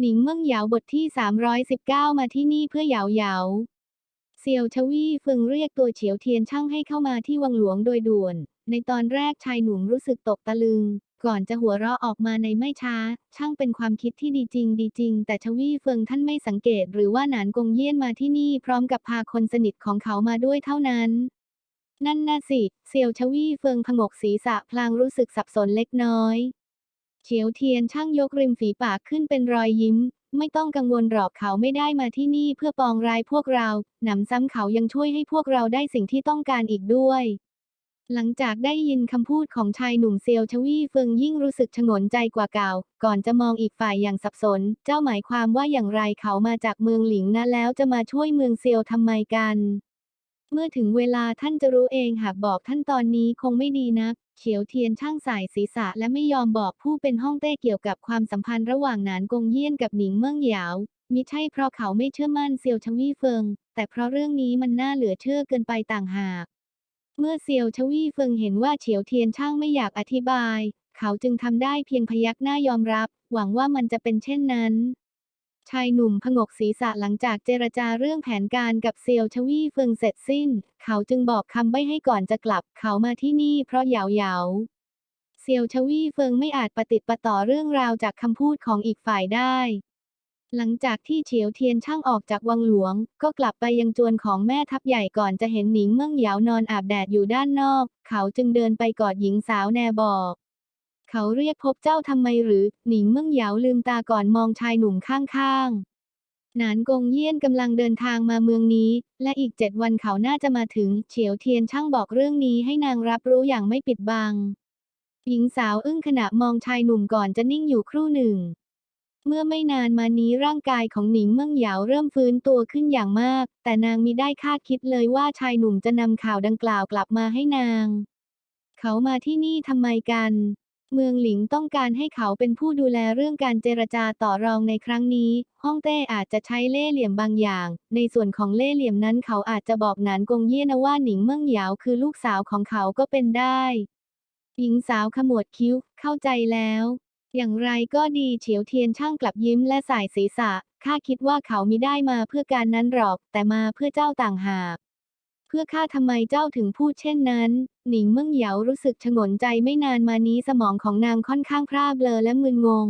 หนิงเมิ่งเหยาบทที่ 319 มาที่นี่เพื่อเหยาเหยาเซียวชวีฟึงเรียกตัวเฉียวเทียนช่างให้เข้ามาที่วังหลวงโดยด่วน ในตอนแรกชายหนุ่มรู้สึกตกตะลึง ก่อนจะหัวเราะออกมาในไม่ช้า ช่างเป็นความคิดที่ดีจริงดีจริง แต่ชวีเฟิงท่านไม่สังเกตหรือว่าหนานกงเยี่ยนมาที่นี่พร้อมกับพาคนสนิทของเขามาด้วยเท่านั้นนั่นน่ะสิ เซียวชวีเฟิงผงกศีรษะพลางรู้สึกสับสนเล็กน้อย เฉียวเทียนช่างยกริมฝีปากขึ้นเป็นรอยยิ้ม ไม่ต้องกังวลหรอกเขาไม่ได้มาที่นี่เพื่อปองร้ายพวกเรา หนำซ้ำเขายังช่วยให้พวกเราได้สิ่งที่ต้องการอีกด้วย หลังจากได้ยินคำพูดของชายหนุ่มเซียวชวี่เฟิงยิ่งรู้สึกฉงนใจกว่าเก่า ก่อนจะมองอีกฝ่ายอย่างสับสน เจ้าหมายความว่าอย่างไรเขามาจากเมืองหลิงนะแล้วจะมาช่วยเมืองเซียวทำไมกัน เมื่อถึงเวลาท่านจะรู้เองหากบอกท่านตอนนี้คงไม่ดีนักเฉียวเทียนช่างสายศีรษะและไม่ยอมบอกผู้เป็นห้องเต้เกี่ยวกับความสัมพันธ์ระหว่างหนานกงเยี่ยนกับหนิงเมิ่งเหยามิใช่เพราะเขาไม่เชื่อมั่นเซียวชวี่เฟิง แต่เพราะเรื่องนี้มันน่าเหลือเชื่อเกินไปต่างหาก เมื่อเซียวชวี่เฟิงเห็นว่าเฉียวเทียนช่างไม่อยากอธิบาย เขาจึงทำได้เพียงพยักหน้ายอมรับ หวังว่ามันจะเป็นเช่นนั้น ชายหนุ่มผงกศีรษะหลังจากเจรจาเรื่องแผนการกับเซียวชวี่เฟิงเสร็จสิ้น เขาจึงบอกคำใบ้ให้ก่อนจะกลับ เขามาที่นี่เพราะเหยาเหยาเซียวชวี่เฟิงไม่อาจปฏิดปะต่อเรื่องราวจากคำพูดของอีกฝ่ายได้ หลังจากที่เฉียวเทียนช่างออกจากวังหลวง ก็กลับไปยังจวนของแม่ทัพใหญ่ก่อนจะเห็นหนิงเมิ่งเหยานอนอาบแดดอยู่ด้านนอก เขาจึงเดินไปกอดหญิงสาวแนบอก เขาเรียกพบเจ้าทำไมหรือ หนิงเมิ่งเหยาลืมตาก่อนมองชายหนุ่มข้างๆ หนานกงเยี่ยนกำลังเดินทางมาเมืองนี้ และอีกเจ็ดวันเขาน่าจะมาถึง เฉียวเทียนช่างบอกเรื่องนี้ให้นางรับรู้อย่างไม่ปิดบัง หญิงสาวอึ้งขณะมองชายหนุ่มก่อนจะนิ่งอยู่ครู่หนึ่ง เมื่อไม่นานมานี้ร่างกายของหนิงเมิ่งเหยาเริ่มฟื้นตัวขึ้นอย่างมาก แต่นางมิได้คาดคิดเลยว่าชายหนุ่มจะนำข่าวดังกล่าวกลับมาให้นาง เขามาที่นี่ทำไมกัน เมืองหลิงต้องการให้เขาเป็นผู้ดูแลเรื่องการเจรจาต่อรองในครั้งนี้ ฮ่องเต้อาจจะใช้เล่ห์เหลี่ยมบางอย่าง ในส่วนของเล่ห์เหลี่ยมนั้นเขาอาจจะบอกหนานกงเย่นะว่าหนิงเมิ่งเหยาคือลูกสาวของเขาก็เป็นได้ หญิงสาวขมวดคิ้ว เข้าใจแล้ว อย่างไรก็ดีเฉียวเทียนช่างกลับยิ้มและสายศีรษะ ข้าคิดว่าเขามิได้มาเพื่อการนั้นหรอก แต่มาเพื่อเจ้าต่างหาก เพื่อข้าทำไมเจ้าถึงพูดเช่นนั้น หนิงเมิ่งเหยารู้สึกฉงนใจไม่นานมานี้สมองของนางค่อนข้างพร่าเบลอและมึนงง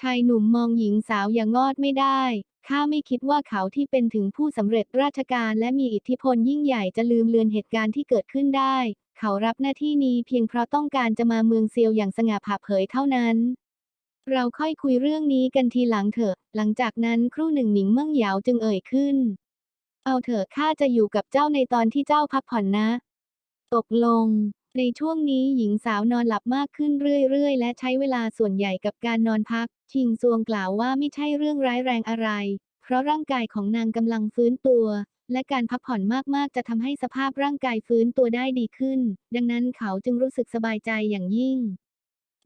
ชายหนุ่มมองหญิงสาวอย่างงอดไม่ได้ ข้าไม่คิดว่าเขาที่เป็นถึงผู้สำเร็จราชการและมีอิทธิพลยิ่งใหญ่จะลืมเลือนเหตุการณ์ที่เกิดขึ้นได้ เขารับหน้าที่นี้เพียงเพราะต้องการจะมาเมืองเซียวอย่างสง่าผ่าเผยเท่านั้นเราค่อยคุยเรื่องนี้กันทีหลังเถอะ หลังจากนั้นครู่หนึ่งหนิงเมิ่งเหยาจึงเอ่ยขึ้น เอาเถอะข้าจะอยู่กับเจ้าในตอนที่เจ้าพักผ่อนนะ ตกลง ในช่วงนี้หญิงสาวนอนหลับมากขึ้นเรื่อยๆ และใช้เวลาส่วนใหญ่กับการนอนพัก ชิงซวงกล่าวว่าไม่ใช่เรื่องร้ายแรงอะไร เพราะร่างกายของนางกำลังฟื้นตัว และการพักผ่อนมากๆ จะทำให้สภาพร่างกายฟื้นตัวได้ดีขึ้น ดังนั้นเขาจึงรู้สึกสบายใจอย่างยิ่ง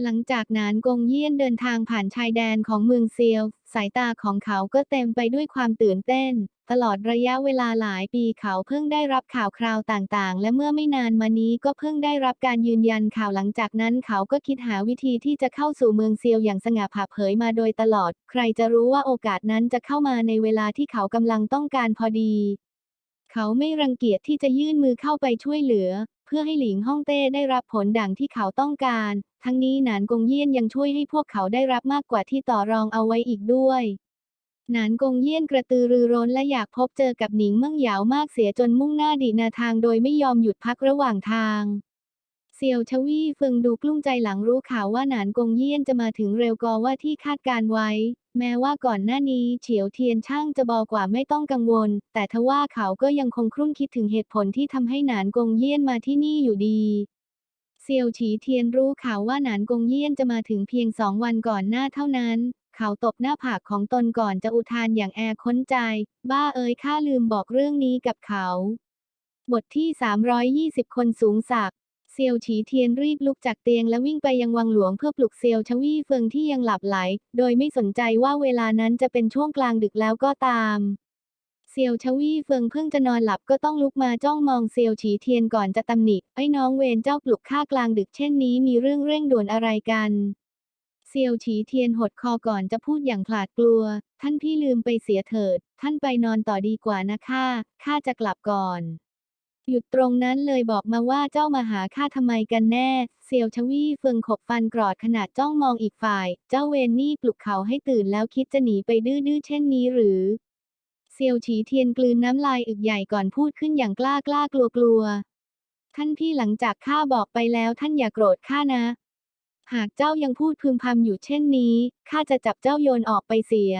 หลังจากนั้นกงเยี่ยนเดินทางผ่านชายแดนของเมืองเซียว สายตาของเขาก็เต็มไปด้วยความตื่นเต้น ตลอดระยะเวลาหลายปีเขาเพิ่งได้รับข่าวคราวต่างๆ และเมื่อไม่นานมานี้ก็เพิ่งได้รับการยืนยันข่าวหลังจากนั้นเขาก็คิดหาวิธีที่จะเข้าสู่เมืองเซียวอย่างสง่าผ่าเผยมาโดยตลอด ใครจะรู้ว่าโอกาสนั้นจะเข้ามาในเวลาที่เขากำลังต้องการพอดี เขาไม่รังเกียจที่จะยื่นมือเข้าไปช่วยเหลือ พื่อให้หลิงฮ่องเต้ได้รับผลดังที่เขาต้องการ ทั้งนี้หนานกงเยี่ยนยังช่วยให้พวกเขาได้รับมากกว่าที่ต่อรองเอาไว้อีกด้วยหนานกงเยี่ยนกระตือรือร้นและอยากพบเจอกับหนิงเมิ่งเหยาวมากเสียจนมุ่งหน้าดีนาทางโดยไม่ยอมหยุดพักระหว่างทาง เซียวชวี่เฟิงดูกลุ้มใจหลังรู้ข่าวว่าหนานกงเยี่ยนจะมาถึงเร็วกว่าที่คาดการไว้ แม้ว่าก่อนหน้านี้เฉียวเทียนช่างจะบอกว่าไม่ต้องกังวล แต่ทว่าเขาก็ยังคงครุ่นคิดถึงเหตุผลที่ทำให้หนานกงเยี่ยนมาที่นี่อยู่ดีเซียวฉีเทียนรู้ข่าวว่าหนานกงเยี่ยนจะมาถึงเพียงสองวันก่อนหน้าเท่านั้น เขาตบหน้าผากของตนก่อนจะอุทานอย่างแอร์ค้นใจ บ้าเอ๋ยข้าลืมบอกเรื่องนี้กับเขา บทที่ 320 คนสูงศัก ซียวฉีเทียนรีบลุกจากเตียงและวิ่งไปยังวังหลวงเพื่อปลุกเซียวชวี่เฟิงที่ยังหลับไหล โดยไม่สนใจว่าเวลานั้นจะเป็นช่วงกลางดึกแล้วก็ตาม เซียวชวี่เฟิงเพิ่งจะนอนหลับก็ต้องลุกมาจ้องมองเซียวฉีเทียนก่อนจะตำหนิไอ้น้องเวนเจ้าปลุกข้ากลางดึกเช่นนี้มีเรื่องเร่งด่วนอะไรกันเซียวฉีเทียนหดคอก่อนจะพูดอย่างขลาดกลัว ท่านพี่ลืมไปเสียเถิด ท่านไปนอนต่อดีกว่านะข้าข้าจะกลับก่อน หยุดตรงนั้นเลยบอกมาว่าเจ้ามาหาข้าทำไมกันแน่ เซียวชวี่เฟิงขบฟันกรอดขนาดจ้องมองอีกฝ่าย เจ้าเวนนี่ปลุกเขาให้ตื่นแล้วคิดจะหนีไปดื้อๆเช่นนี้หรือ เซียวฉีเทียนกลืนน้ำลายอึกใหญ่ก่อนพูดขึ้นอย่างกล้ากล้ากลัวกลัวท่านพี่หลังจากข้าบอกไปแล้วท่านอย่าโกรธข้านะ หากเจ้ายังพูดพึมพำอยู่เช่นนี้ข้าจะจับเจ้าโยนออกไปเสีย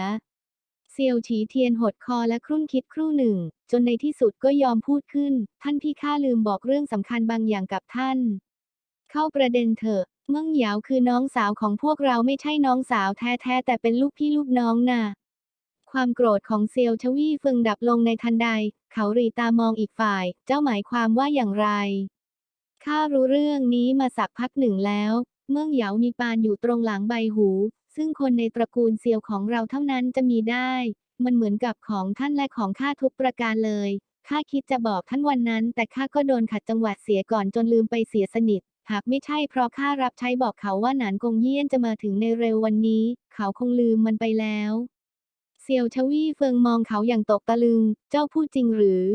เซียวฉีเทียนหดคอและครุ่นคิดครู่หนึ่ง จนในที่สุดก็ยอมพูดขึ้น ท่านพี่ข้าลืมบอกเรื่องสำคัญบางอย่างกับท่าน เข้าประเด็นเถอะเมื่งเหยาวคือน้องสาวของพวกเราไม่ใช่น้องสาวแท้ๆแต่เป็นลูกพี่ลูกน้องน่ะความโกรธของเซียวชวี่เฟิงดับลงในทันใด เขาหรีตามองอีกฝ่าย เจ้าหมายความว่าอย่างไร ข้ารู้เรื่องนี้มาสักพักหนึ่งแล้ว เมื่องเหยามีปานอยู่ตรงหลังใบหู ซึ่งคนในตระกูลเซียวของเราเท่านั้นจะมีได้ มันเหมือนกับของท่านและของข้าทุกประการเลย ข้าคิดจะบอกท่านวันนั้น แต่ข้าก็โดนขัดจังหวะเสียก่อนจนลืมไปเสียสนิท หากไม่ใช่เพราะข้ารับใช้บอกเขาว่าหนานกงเยี่ยนจะมาถึงในเร็ววันนี้ เขาคงลืมมันไปแล้ว เซียวชวี่เฟิงมองเขาอย่างตกตะลึง เจ้าพูดจริงหรือ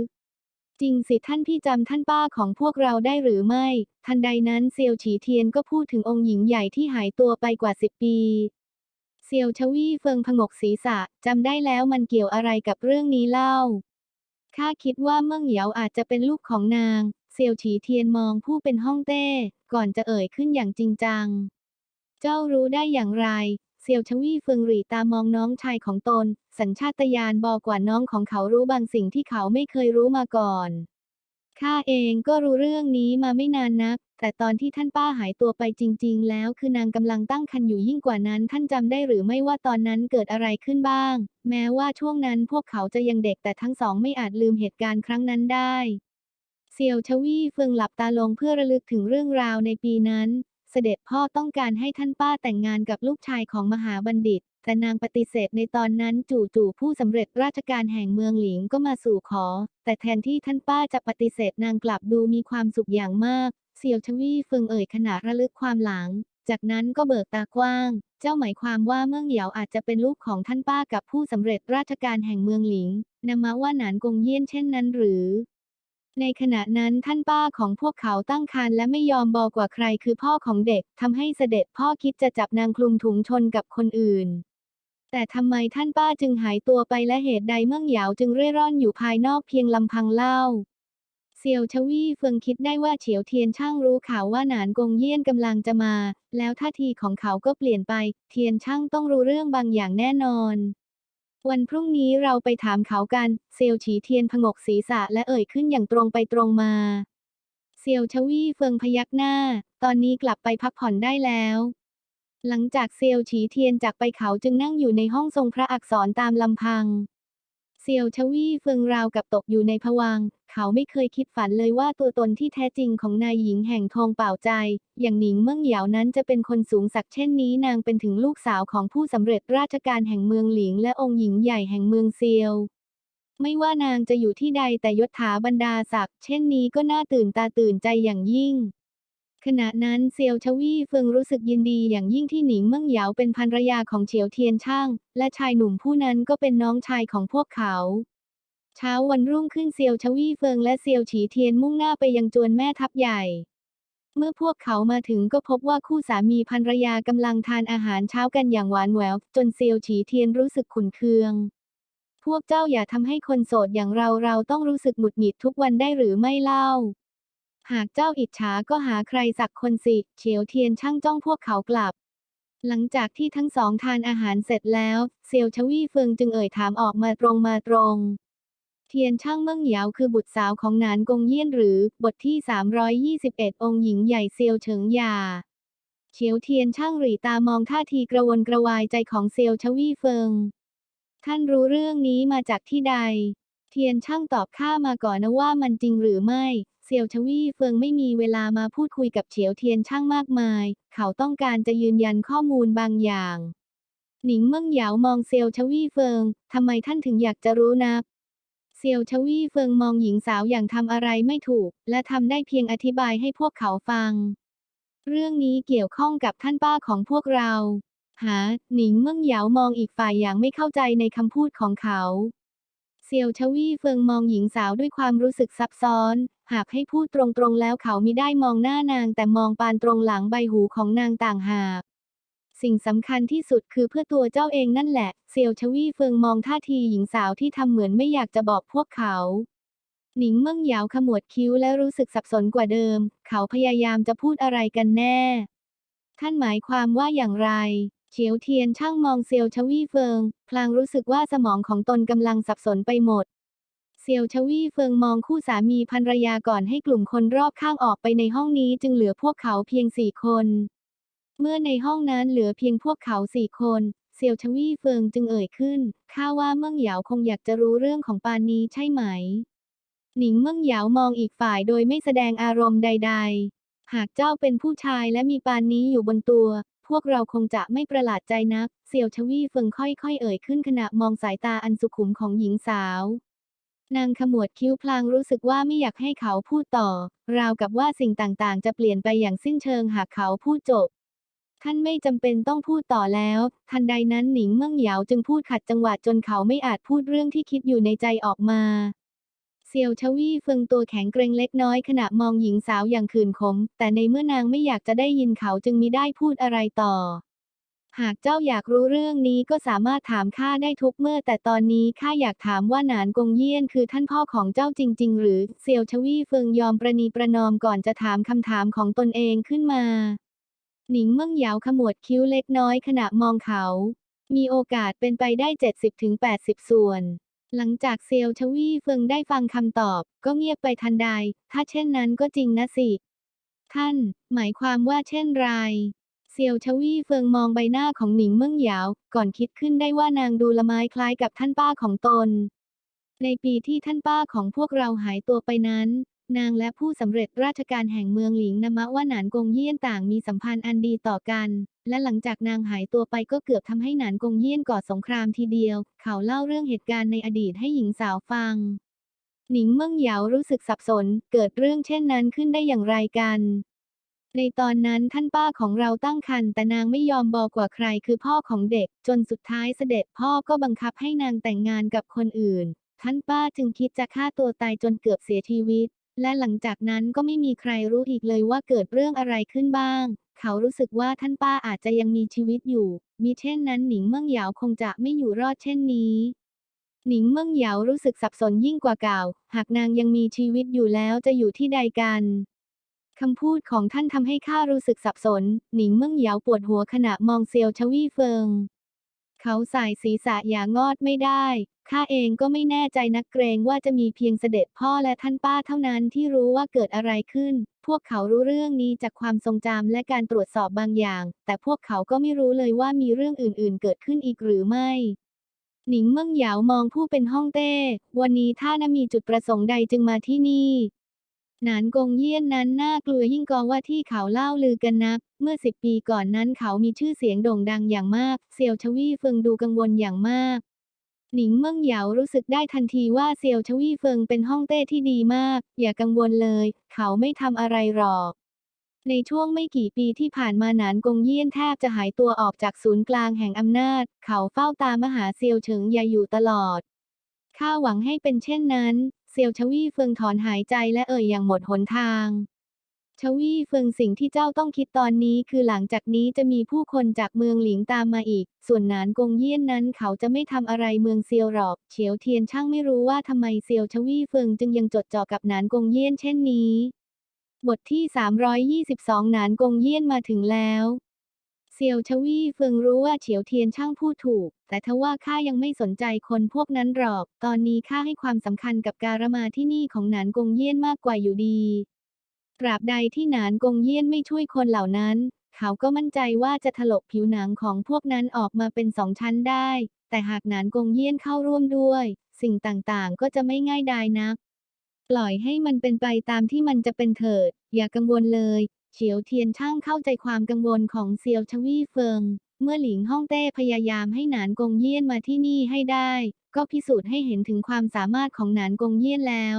จริงสิท่านพี่จำท่านป้าของพวกเราได้หรือไม่ ทันใดนั้นเซียวฉีเทียนก็พูดถึงองค์หญิงใหญ่ที่หายตัวไปกว่าสิบปี เซียวชวี่เฟิงผงกศีรษะ จำได้แล้วมันเกี่ยวอะไรกับเรื่องนี้เล่า ข้าคิดว่าเมื่องเหยาอาจจะเป็นลูกของนาง เซียวฉีเทียนมองผู้เป็นห้องเต้ ก่อนจะเอ่ยขึ้นอย่างจริงจัง เจ้ารู้ได้อย่างไร เซียวชวี่เฟิงหรี่ตามองน้องชายของตน สัญชาตญาณบอกว่าน้องของเขารู้บางสิ่งที่เขาไม่เคยรู้มาก่อน ข้าเองก็รู้เรื่องนี้มาไม่นานนัก แต่ตอนที่ท่านป้าหายตัวไปจริง ๆ แล้วคือนางกำลังตั้งครรภ์อยู่ยิ่งกว่านั้น ท่านจำได้หรือไม่ว่าตอนนั้นเกิดอะไรขึ้นบ้าง แม้ว่าช่วงนั้นพวกเขาจะยังเด็กแต่ทั้งสองไม่อาจลืมเหตุการณ์ครั้งนั้นได้ เซียวชวี่เฟิงหลับตาลงเพื่อระลึกถึงเรื่องราวในปีนั้น สด็จพ่อต้องการให้ท่านป้าแต่งงานกับลูกชายของมหาบัณฑิต แต่นางปฏิเสธในตอนนั้นจู่ๆผู้สำเร็จราชการแห่งเมืองหลิงก็มาสู่ขอ แต่แทนที่ท่านป้าจะปฏิเสธนางกลับดูมีความสุขอย่างมากเซียวชวี่เฟิงเอ่ยขณะระลึกความหลัง จากนั้นก็เบิกตากว้าง เจ้าหมายความว่าเมืองเหยาอาจจะเป็นลูกของท่านป้ากับผู้สำเร็จราชการแห่งเมืองหลิงนามะว่าหนานกงเยี่ยนเช่นนั้นหรือ ในขณะนั้นท่านป้าของพวกเขาตั้งครรภ์และไม่ยอมบอกว่าใครคือพ่อของเด็กทำให้เสด็จพ่อคิดจะจับนางคลุมถุงชนกับคนอื่น แต่ทำไมท่านป้าจึงหายตัวไปและเหตุใดเมื่องเหยาจึงเร่ร่อนอยู่ภายนอกเพียงลำพังเล่าเซียวชวีเฟิงคิดได้ว่าเฉียวเทียนช่างรู้ข่าวว่าหนานกงเยี่ยนกำลังจะมา แล้วท่าทีของเขาก็เปลี่ยนไป เทียนช่างต้องรู้เรื่องบางอย่างแน่นอน วันพรุ่งนี้เราไปถามเขากัน เซียวฉีเทียนผงกศีรษะและเอ่ยขึ้นอย่างตรงไปตรงมา เซียวชวีเฟิงพยักหน้า ตอนนี้กลับไปพักผ่อนได้แล้ว หลังจากเซียวฉีเทียนจากไปเขาจึงนั่งอยู่ในห้องทรงพระอักษรตามลำพัง เซียวชวี่เฟิงราวกับตกอยู่ในภวัง เขาไม่เคยคิดฝันเลยว่าตัวตนที่แท้จริงของนายหญิงแห่งทองเป่าใจ อย่างหนิงเมืองเหยานั้นจะเป็นคนสูงศักเช่นนี้นางเป็นถึงลูกสาวของผู้สำเร็จราชการแห่งเมืองหลิง และองค์หญิงใหญ่แห่งเมืองเซียว ไม่ว่านางจะอยู่ที่ใดแต่ยศถาบรรดาศักดิ์เช่นนี้ก็น่าตื่นตาตื่นใจอย่างยิ่ง ขณะนั้นเซียวชวี่เฟิงรู้สึกยินดีอย่างยิ่งที่หนิงเมืองเหยาเป็นภรรยาของเฉียวเทียนช่าง และชายหนุ่มผู้นั้นก็เป็นน้องชายของพวกเขาเช้าวันรุ่งขึ้นเซียวชวี่เฟิงและเซียวฉีเทียนมุ่งหน้าไปยังจวนแม่ทัพใหญ่ เมื่อพวกเขามาถึงก็พบว่าคู่สามีภรรยากำลังทานอาหารเช้ากันอย่างหวานแหวว จนเซียวฉีเทียนรู้สึกขุนเคือง พวกเจ้าอย่าทำให้คนโสดอย่างเราเราต้องรู้สึกหงุดหงิดทุกวันได้หรือไม่เล่า หากเจ้าอิจฉาก็หาใครสักคนสิ เฉียวเทียนช่างจ้องพวกเขากลับ หลังจากที่ทั้งสองทานอาหารเสร็จแล้ว เซียวชวี่เฟิงจึงเอ่ยถามออกมาตรงมาตรง เทียนช่างเมืองเหยาคือบุตรสาวของนานกงเยี่ยนหรือบทที่ 321 องค์หญิงใหญ่เซียวเฉิงหยาเฉียวเทียนช่างหรีตามองท่าทีกระวนกระวายใจของเซียวชวี่เฟิง ท่านรู้เรื่องนี้มาจากที่ใด เทียนช่างตอบข้ามาก่อนนะว่ามันจริงหรือไม่ เซียวชวี่เฟิงไม่มีเวลามาพูดคุยกับเฉียวเทียนช่างมากมาย เขาต้องการจะยืนยันข้อมูลบางอย่าง หนิงเมืองเหยามองเซียวชวี่เฟิงทำไมท่านถึงอยากจะรู้นัก เซียวชวี่เฟิงมองหญิงสาวอย่างทำอะไรไม่ถูก และทำได้เพียงอธิบายให้พวกเขาฟัง เรื่องนี้เกี่ยวข้องกับท่านป้าของพวกเรา หา หนิงเมิ่งเหยาวมองอีกฝ่ายอย่างไม่เข้าใจในคำพูดของเขา เซียวชวี่เฟิงมองหญิงสาวด้วยความรู้สึกซับซ้อน หากให้พูดตรงๆแล้วเขามิได้มองหน้านางแต่มองปานตรงหลังใบหูของนางต่างหาก สิ่งสำคัญที่สุดคือเพื่อตัวเจ้าเองนั่นแหละ เซียวชวี่เฟิงมองท่าทีหญิงสาวที่ทำเหมือนไม่อยากจะบอกพวกเขาหนิงเมิ่งเหยาวขมวดคิ้วและรู้สึกสับสนกว่าเดิม เขาพยายามจะพูดอะไรกันแน่ ท่านหมายความว่าอย่างไร เฉียวเทียนช่างมองเซียวชวี่เฟิง พลางรู้สึกว่าสมองของตนกำลังสับสนไปหมด เซียวชวี่เฟิงมองคู่สามีภรรยาก่อนให้กลุ่มคนรอบข้างออกไปในห้องนี้จึงเหลือพวกเขาเพียงสี่คน เมื่อในห้องนั้นเหลือเพียงพวกเขาสี่คน เซียวชวี่เฟิงจึงเอ่ยขึ้น ข้าว่าเมิ่งเหยาวคงอยากจะรู้เรื่องของปานนี้ใช่ไหม หนิงเมิ่งเหยาวมองอีกฝ่ายโดยไม่แสดงอารมณ์ใด ๆหากเจ้าเป็นผู้ชายและมีปานนี้อยู่บนตัว พวกเราคงจะไม่ประหลาดใจนักเซียวชวี่เฟิงค่อยๆ เอ่ยขึ้นขณะมองสายตาอันสุขุมของหญิงสาว นางขมวดคิ้วพลางรู้สึกว่าไม่อยากให้เขาพูดต่อ ราวกับว่าสิ่งต่างๆ จะเปลี่ยนไปอย่างสิ้นเชิงหากเขาพูดจบท่านไม่จำเป็นต้องพูดต่อแล้ว ทันใดนั้นหนิงเมิ่งเหยาจึงพูดขัดจังหวะจนเขาไม่อาจพูดเรื่องที่คิดอยู่ในใจออกมา เซียวชวี่เฟิงตัวแข็งเกรงเล็กน้อยขณะมองหญิงสาวอย่างขื่นขม แต่ในเมื่อนางไม่อยากจะได้ยินเขาจึงมิได้พูดอะไรต่อ หากเจ้าอยากรู้เรื่องนี้ก็สามารถถามข้าได้ทุกเมื่อ แต่ตอนนี้ข้าอยากถามว่าหนานกงเยี่ยนคือท่านพ่อของเจ้าจริง ๆ หรือเซียวชวี่เฟิงยอมประนีประนอมก่อนจะถามคำถามของตนเองขึ้นมา หนิงเมิ่งเหยาวขมวดคิ้วเล็กน้อยขณะมองเขา มีโอกาสเป็นไปได้ 70-80 ส่วน หลังจากเซียวชวี่เฟิงได้ฟังคำตอบ ก็เงียบไปทันใด ถ้าเช่นนั้นก็จริงนะสิ ท่าน หมายความว่าเช่นไรเซียวชวี่เฟิงมองใบหน้าของหนิงเมิ่งเหยาว ก่อนคิดขึ้นได้ว่านางดูละไม้คล้ายกับท่านป้าของตน ในปีที่ท่านป้าของพวกเราหายตัวไปนั้น นางและผู้สำเร็จราชการแห่งเมืองหลิงนามะว่าหนานกงเยี่ยนต่างมีสัมพันธ์อันดีต่อกัน และหลังจากนางหายตัวไปก็เกือบทำให้หนานกงเยี่ยนก่อสงครามทีเดียว เขาเล่าเรื่องเหตุการณ์ในอดีตให้หญิงสาวฟัง หนิงเมิ่งเหยารู้สึกสับสน เกิดเรื่องเช่นนั้นขึ้นได้อย่างไรกัน ในตอนนั้นท่านป้าของเราตั้งครรภ์แต่นางไม่ยอมบอกกว่าใครคือพ่อของเด็ก จนสุดท้ายเสด็จพ่อก็บังคับให้นางแต่งงานกับคนอื่น ท่านป้าจึงคิดจะฆ่าตัวตายจนเกือบเสียชีวิต และหลังจากนั้นก็ไม่มีใครรู้อีกเลยว่าเกิดเรื่องอะไรขึ้นบ้าง เขารู้สึกว่าท่านป้าอาจจะยังมีชีวิตอยู่ มิเช่นนั้นหนิงเมิ่งเหยาวคงจะไม่อยู่รอดเช่นนี้ หนิงเมิ่งเหยาวรู้สึกสับสนยิ่งกว่าเก่า หากนางยังมีชีวิตอยู่แล้วจะอยู่ที่ใดกันคำพูดของท่านทำให้ข้ารู้สึกสับสน หนิงเมิ่งเหยาวปวดหัวขณะมองเซียวชวี่เฟิง เขาสายศีรษะอย่างอดไม่ได้ ข้าเองก็ไม่แน่ใจนักเกรงว่าจะมีเพียงเสด็จพ่อและท่านป้าเท่านั้นที่รู้ว่าเกิดอะไรขึ้น พวกเขารู้เรื่องนี้จากความทรงจำและการตรวจสอบบางอย่าง แต่พวกเขาก็ไม่รู้เลยว่ามีเรื่องอื่นๆ เกิดขึ้นอีกหรือไม่ หนิงเมิ่งเหยาวมองผู้เป็นห้องเต้ วันนี้ท่านมีจุดประสงค์ใดจึงมาที่นี่หนานกงเยี่ยนนั้นน่ากลัวยิ่งกว่าที่เขาเล่าลือกันนัก เมื่อสิบปีก่อนนั้นเขามีชื่อเสียงโด่งดังอย่างมาก เซียวชวี่เฟิงดูกังวลอย่างมาก หนิงเมิ่งเหยารู้สึกได้ทันทีว่าเซียวชวี่เฟิงเป็นห้องเต้ที่ดีมาก อย่ากังวลเลย เขาไม่ทำอะไรหรอก ในช่วงไม่กี่ปีที่ผ่านมาหนานกงเยี่ยนแทบจะหายตัวออกจากศูนย์กลางแห่งอำนาจ เขาเฝ้าตามหาเซียวเฉิงยาอยู่ตลอด ข้าหวังให้เป็นเช่นนั้น เซียวชวี่เฟิงถอนหายใจและเอ่ยอย่างหมดหนทาง ชวี่เฟิงสิ่งที่เจ้าต้องคิดตอนนี้คือหลังจากนี้จะมีผู้คนจากเมืองหลิงตามมาอีก ส่วนหนานกงเยี่ยนนั้นเขาจะไม่ทำอะไรเมืองเซียวหรอกเฉียวเทียนช่างไม่รู้ว่าทำไมเซียวชวี่เฟิงจึงยังจดจ่อกับหนานกงเยี่ยนเช่นนี้ บทที่ 322 หนานกงเยี่ยนมาถึงแล้วเซียวชวี่เฟิงรู้ว่าเฉียวเทียนช่างพูดถูก แต่ทว่าข้ายังไม่สนใจคนพวกนั้นหรอก ตอนนี้ข้าให้ความสำคัญกับการมาที่นี่ของหนานกงเยี่ยนมากกว่าอยู่ดี ตราบใดที่หนานกงเยี่ยนไม่ช่วยคนเหล่านั้น เขาก็มั่นใจว่าจะถลกผิวหนังของพวกนั้นออกมาเป็นสองชั้นได้ แต่หากหนานกงเยี่ยนเข้าร่วมด้วย สิ่งต่างๆ ก็จะไม่ง่ายดายนัก ปล่อยให้มันเป็นไปตามที่มันจะเป็นเถิด อย่ากังวลเลยเฉียวเทียนช่างเข้าใจความกังวลของเซียวชวี่เฟิง เมื่อหลิงฮ่องเต้พยายามให้หนานกงเยี่ยนมาที่นี่ให้ได้ ก็พิสูจน์ให้เห็นถึงความสามารถของหนานกงเยี่ยนแล้ว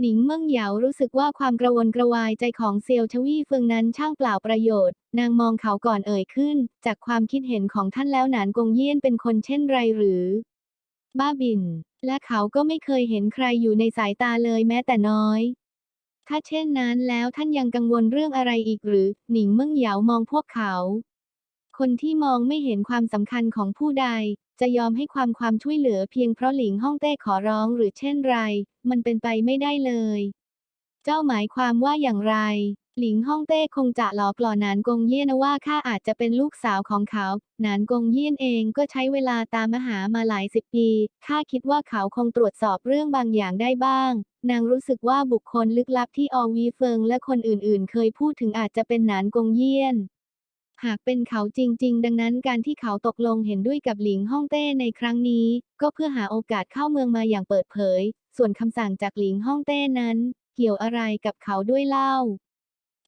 หนิงเมิ่งเหยารู้สึกว่าความกระวนกระวายใจของเซียวชวี่เฟิงนั้นช่างเปล่าประโยชน์ นางมองเขาก่อนเอ่ยขึ้น จากความคิดเห็นของท่านแล้วหนานกงเยี่ยนเป็นคนเช่นไรหรือ บ้าบิน และเขาก็ไม่เคยเห็นใครอยู่ในสายตาเลยแม้แต่น้อย ถ้าเช่นนั้นแล้วท่านยังกังวลเรื่องอะไรอีกหรือ หนิงเมิ่งเหยามองพวกเขาคนที่มองไม่เห็นความสำคัญของผู้ใด จะยอมให้ความความช่วยเหลือเพียงเพราะหลิงฮ่องเต้ขอร้องหรือเช่นไร มันเป็นไปไม่ได้เลย เจ้าหมายความว่าอย่างไร หลิงฮ่องเต้คงจะหลอกหลอนนานกงเยี่ยนว่าข้าอาจจะเป็นลูกสาวของเขาหนานกงเยี่ยนเองก็ใช้เวลาตามมหามาหลายสิบปี ข้าคิดว่าเขาคงตรวจสอบเรื่องบางอย่างได้บ้าง นางรู้สึกว่าบุคคลลึกลับที่อวีเฟิงและคนอื่นๆ เคยพูดถึงอาจจะเป็นหนานกงเยี่ยน หากเป็นเขาจริง ๆ ดังนั้นการที่เขาตกลงเห็นด้วยกับหลิงฮ่องเต้ในครั้งนี้ ก็เพื่อหาโอกาสเข้าเมืองมาอย่างเปิดเผย ส่วนคำสั่งจากหลิงฮ่องเต้นั้น เกี่ยวอะไรกับเขาด้วยเล่า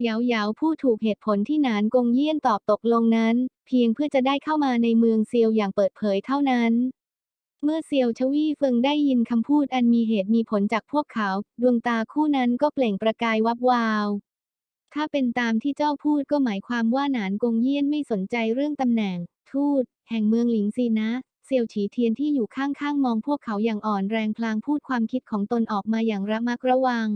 เหยาเหยาผู้ถูกเหตุผลที่หนานกงเยี่ยนตอบตกลงนั้น เพียงเพื่อจะได้เข้ามาในเมืองเซียวอย่างเปิดเผยเท่านั้น เมื่อเซียวชวี่เฟิงได้ยินคำพูดอันมีเหตุมีผลจากพวกเขา ดวงตาคู่นั้นก็เปล่งประกายวับวาว ถ้าเป็นตามที่เจ้าพูดก็หมายความว่าหนานกงเยี่ยนไม่สนใจเรื่องตำแหน่ง ทูตแห่งเมืองหลิงซีนะเซียวฉีเทียนที่อยู่ข้างๆมองพวกเขาอย่างอ่อนแรงพลางพูดความคิดของตนออกมาอย่างระมัดระวัง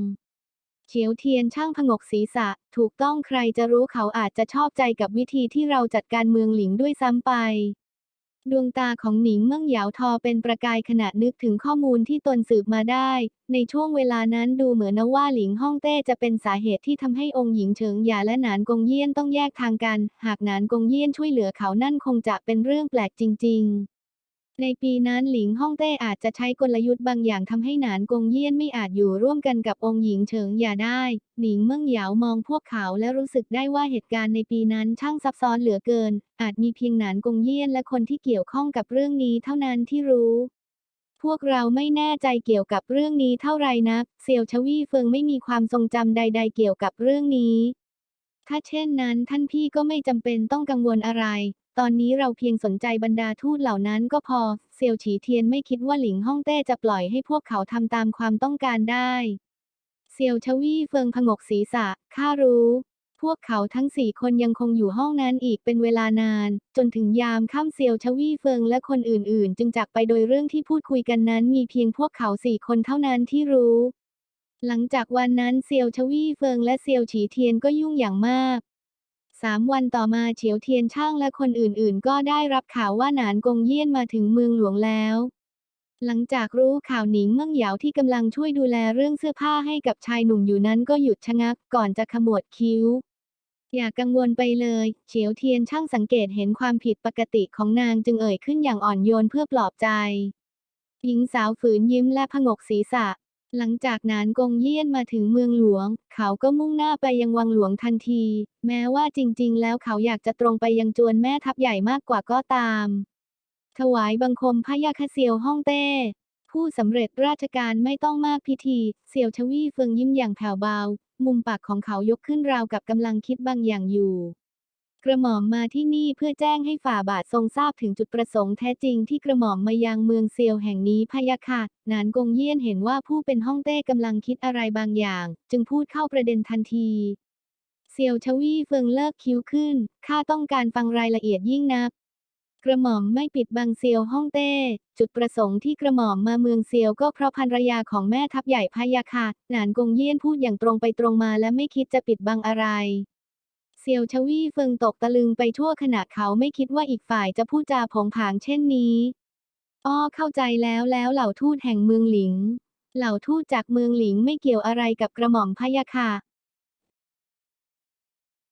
เฉียวเทียนช่างผงกศีรษะ ถูกต้องใครจะรู้เขาอาจจะชอบใจกับวิธีที่เราจัดการเมืองหลิงด้วยซ้ำไป ดวงตาของหนิงเมิ่งเหยาทอเป็นประกายขณะนึกถึงข้อมูลที่ตนสืบมาได้ ในช่วงเวลานั้นดูเหมือนนะว่าหลิงฮ่องเต้จะเป็นสาเหตุที่ทำให้องค์หญิงเฉิงหยาและหนานกงเยี่ยนต้องแยกทางกัน หากหนานกงเยี่ยนช่วยเหลือเขานั่นคงจะเป็นเรื่องแปลกจริง ๆ ในปีนั้นหลิงฮ่องเต้อาจจะใช้กลยุทธ์บางอย่างทำให้หนานกงเยี่ยนไม่อาจอยู่ร่วมกันกับองค์หญิงเฉิงหยาได้ หนิงเมิ่งเหยามองพวกเขาและรู้สึกได้ว่าเหตุการณ์ในปีนั้นช่างซับซ้อนเหลือเกิน อาจมีเพียงหนานกงเยี่ยนและคนที่เกี่ยวข้องกับเรื่องนี้เท่านั้นที่รู้พวกเราไม่แน่ใจเกี่ยวกับเรื่องนี้เท่าไหร่นัก เซียวชวี่เฟิงไม่มีความทรงจำใด ๆ เกี่ยวกับเรื่องนี้ ถ้าเช่นนั้นท่านพี่ก็ไม่จำเป็นต้องกังวลอะไร ตอนนี้เราเพียงสนใจบรรดาทูตเหล่านั้นก็พอ เซียวฉีเทียนไม่คิดว่าหลิงฮ่องเต้จะปล่อยให้พวกเขาทำตามความต้องการได้ เซียวชวี่เฟิงผงกศีรษะ ข้ารู้ พวกเขาทั้งสี่คนยังคงอยู่ห้องนั้นอีกเป็นเวลานาน จนถึงยามค่ำเซียวชวี่เฟิงและคนอื่นๆ จึงจากไปโดยเรื่องที่พูดคุยกันนั้นมีเพียงพวกเขาสี่คนเท่านั้นที่รู้ หลังจากวันนั้นเซียวชวี่เฟิงและเซียวฉีเทียนก็ยุ่งอย่างมาก สามวันต่อมาเฉียวเทียนช่างและคนอื่นๆ ก็ได้รับข่าวว่าหนานกงเยี่ยนมาถึงเมืองหลวงแล้ว หลังจากรู้ข่าวหนิงเมื่องเหยาที่กำลังช่วยดูแลเรื่องเสื้อผ้าให้กับชายหนุ่มอยู่นั้นก็หยุดชะงักก่อนจะขมวดคิ้ว อย่ากังวลไปเลย เฉียวเทียนช่างสังเกตเห็นความผิดปกติของนางจึงเอ่ยขึ้นอย่างอ่อนโยนเพื่อปลอบใจหญิงสาวฝืนยิ้มและผงกศีรษะ หลังจากนานกงเยี่ยนมาถึงเมืองหลวง เขาก็มุ่งหน้าไปยังวังหลวงทันที แม้ว่าจริง ๆ แล้วเขาอยากจะตรงไปยังจวนแม่ทัพใหญ่มากกว่าก็ตาม ถวายบังคมพระยาคเซียวฮ่องเต้ ผู้สำเร็จราชการไม่ต้องมากพิธีเซียวชวี่เฟิงยิ้มอย่างแผ่วเบา มุมปากของเขายกขึ้นราวกับกำลังคิดบางอย่างอยู่ กระหม่อมมาที่นี่เพื่อแจ้งให้ฝ่าบาททรงทราบถึงจุดประสงค์แท้จริงที่กระหม่อมมายังเมืองเซียวแห่งนี้พยะค่ะหนานกงเยี่ยนเห็นว่าผู้เป็นฮ่องเต้กำลังคิดอะไรบางอย่าง จึงพูดเข้าประเด็นทันทีเซียวชวี่เฟิงเลิกคิ้วขึ้นข้าต้องการฟังรายละเอียดยิ่งนัก กระหม่อมไม่ปิดบังเซียวฮ่องเต้ จุดประสงค์ที่กระหม่อมมาเมืองเซียวก็เพราะภรรยาของแม่ทัพใหญ่พยะค่ะหนานกงเยี่ยนพูดอย่างตรงไปตรงมาและไม่คิดจะปิดบังอะไร ซียวชวี่เฟิงตกตะลึงไปทั่วขณะเขาไม่คิดว่าอีกฝ่ายจะพูดจาผงผางเช่นนี้อ้อเข้าใจแล้วแล้วเหล่าทูตแห่งเมืองหลิง เหล่าทูตจากเมืองหลิงไม่เกี่ยวอะไรกับกระหม่อมพะยะค่ะ